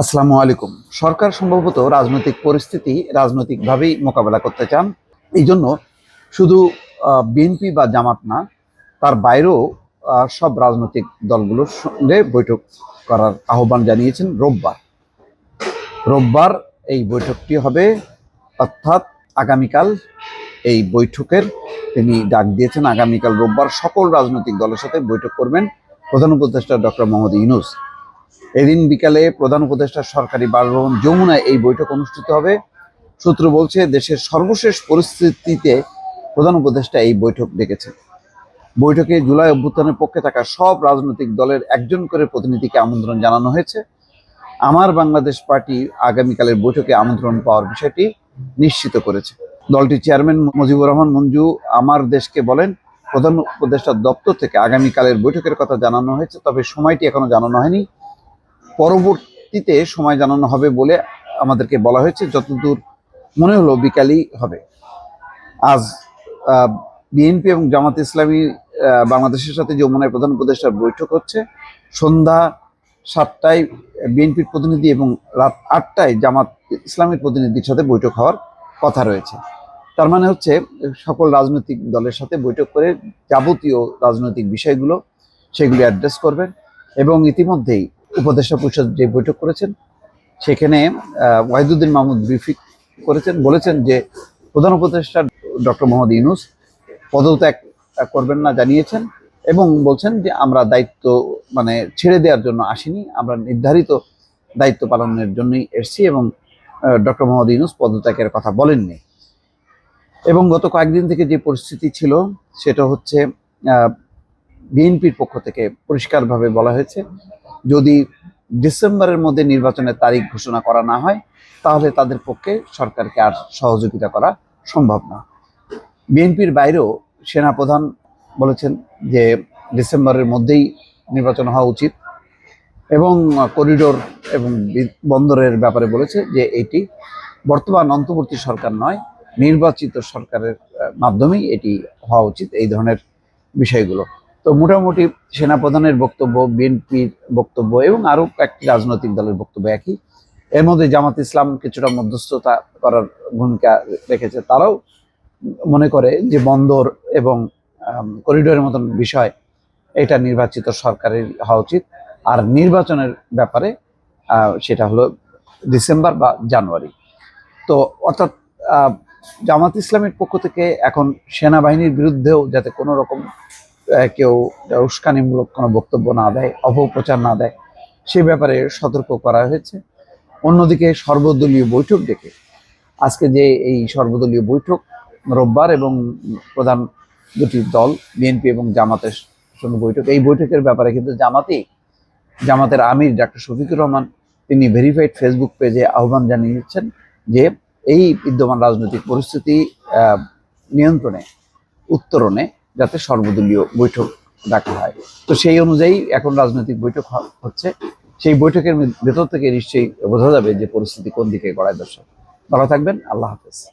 আসসালামু আলাইকুম। সরকার সম্ভবত রাজনৈতিক পরিস্থিতি রাজনৈতিকভাবেই মোকাবেলা করতে চান। এই জন্য শুধু বিএনপি বা জামাত না, তার বাইরেও সব রাজনৈতিক দলগুলোর সঙ্গে বৈঠক করার আহ্বান জানিয়েছেন রোববার। রোববার এই বৈঠকটি হবে, অর্থাৎ আগামীকাল এই বৈঠকের তিনি ডাক দিয়েছেন। আগামীকাল রোববার সকল রাজনৈতিক দলের সাথে বৈঠক করবেন প্রধান উপদেষ্টা ডক্টর মোহাম্মদ ইউনুস। এদিন বিকালে প্রধান উপদেষ্টা সরকারি বাসভবন যমুনায় এই বৈঠক অনুষ্ঠিত হবে। সূত্র বলছে, দেশের সর্বশেষ পরিস্থিতিতে প্রধান উপদেষ্টা এই বৈঠক ডেকেছেন। বৈঠকে জুলাই অভ্যুত্থানের পক্ষে থাকা সব রাজনৈতিক দলের একজন করে প্রতিনিধিকে আমন্ত্রণ জানানো হয়েছে। আমার বাংলাদেশ পার্টি আগামীকালের বৈঠকে আমন্ত্রণ পাওয়ার বিষয়টি নিশ্চিত করেছে। দলটির চেয়ারম্যান মুজিবুর রহমান মঞ্জু আমার দেশকে বলেন, প্রধান উপদেষ্টার দপ্তর থেকে আগামীকালের বৈঠকের কথা জানানো হয়েছে, তবে সময়টি এখনও জানানো হয়নি। পরবর্তীতে সময় জানানো হবে বলে আমাদেরকে বলা হয়েছে। যতদূর মনে হলো বিকালই হবে। আজ বিএনপি এবং জামাত ইসলামী বাংলাদেশের সাথে যমুনায় প্রধান উপদেষ্টার বৈঠক হচ্ছে। সন্ধ্যা সাতটায় বিএনপির প্রতিনিধি এবং রাত আটটায় জামাত ইসলামের প্রতিনিধির সাথে বৈঠক হওয়ার কথা রয়েছে। তার মানে হচ্ছে, সকল রাজনৈতিক দলের সাথে বৈঠক করে যাবতীয় রাজনৈতিক বিষয়গুলো সেগুলি অ্যাড্রেস করবেন এবং ইতিমধ্যেই উপদেষ্টা পরিষদ যে বৈঠক করেছেন, সেখানে ওয়াহিদুদ্দিন মাহমুদ ব্রিফিং করেছেন, বলেছেন যে প্রধান উপদেষ্টা ডক্টর মোহাম্মদ ইউনুস পদত্যাগ করবেন না জানিয়েছেন এবং বলছেন যে আমরা দায়িত্ব মানে ছেড়ে দেওয়ার জন্য আসিনি, আমরা নির্ধারিত দায়িত্ব পালনের জন্যই এসেছি এবং ডক্টর মোহাম্মদ ইউনুস পদত্যাগের কথা বলেননি। এবং গত কয়েকদিন থেকে যে পরিস্থিতি ছিল, সেটা হচ্ছে বিএনপির পক্ষ থেকে পরিষ্কারভাবে বলা হয়েছে যদি ডিসেম্বরের মধ্যে নির্বাচনের তারিখ ঘোষণা করা না হয়, তাহলে তাদের পক্ষে সরকারকে আর সহযোগিতা করা সম্ভব না। বিএনপির বাইরেও সেনাপ্রধান বলেছেন যে ডিসেম্বরের মধ্যেই নির্বাচন হওয়া উচিত এবং করিডোর এবং বন্দরের ব্যাপারে বলেছে যে এটি বর্তমান অন্তর্বর্তী সরকার নয়, নির্বাচিত সরকারের মাধ্যমেই এটি হওয়া উচিত এই ধরনের বিষয়গুলো। তো মোটামুটি সেনাপ্রধানের বক্তব্য, বিএনপির বক্তব্য এবং আরও কয়েকটি রাজনৈতিক দলের বক্তব্য একই। এর মধ্যে জামাত ইসলাম কিছুটা মধ্যস্থতা করার ভূমিকা রেখেছে। তারাও মনে করে যে বন্দর এবং করিডোরের মতন বিষয়, এটা নির্বাচিত সরকারের হওয়া উচিত। আর নির্বাচনের ব্যাপারে সেটা হলো ডিসেম্বর বা জানুয়ারি। তো অর্থাৎ জামাত ইসলামের পক্ষ থেকে এখন সেনাবাহিনীর বিরুদ্ধেও যাতে কোনো রকম কেউ উস্কানিমূলক কোনো বক্তব্য না দেয়, অপপ্রচার না দেয়, সে ব্যাপারে সতর্ক করা হয়েছে। অন্যদিকে সর্বদলীয় বৈঠক ডেকে আজকে যে এই সর্বদলীয় বৈঠক, রোববার এবং প্রধান দুটি দল, বিএনপি এবং জামাতের সঙ্গে বৈঠক, এই বৈঠকের ব্যাপারে কিন্তু জামাতেই, জামাতের আমির ডাক্তার শফিকুর রহমান, তিনি ভেরিফাইড ফেসবুক পেজে আহ্বান জানিয়েছেন যে এই বিদ্যমান রাজনৈতিক পরিস্থিতি নিয়ন্ত্রণে, উত্তরণে যাতে সর্বদলীয় বৈঠক ডাকা হয়। তো সেই অনুযায়ী এখন রাজনৈতিক বৈঠক হচ্ছে। সেই বৈঠকের ভেতর থেকে নিশ্চয়ই বোঝা যাবে যে পরিস্থিতি কোন দিকে গড়ায় দর্শক ভালো থাকবেন, আল্লাহ হাফেজ।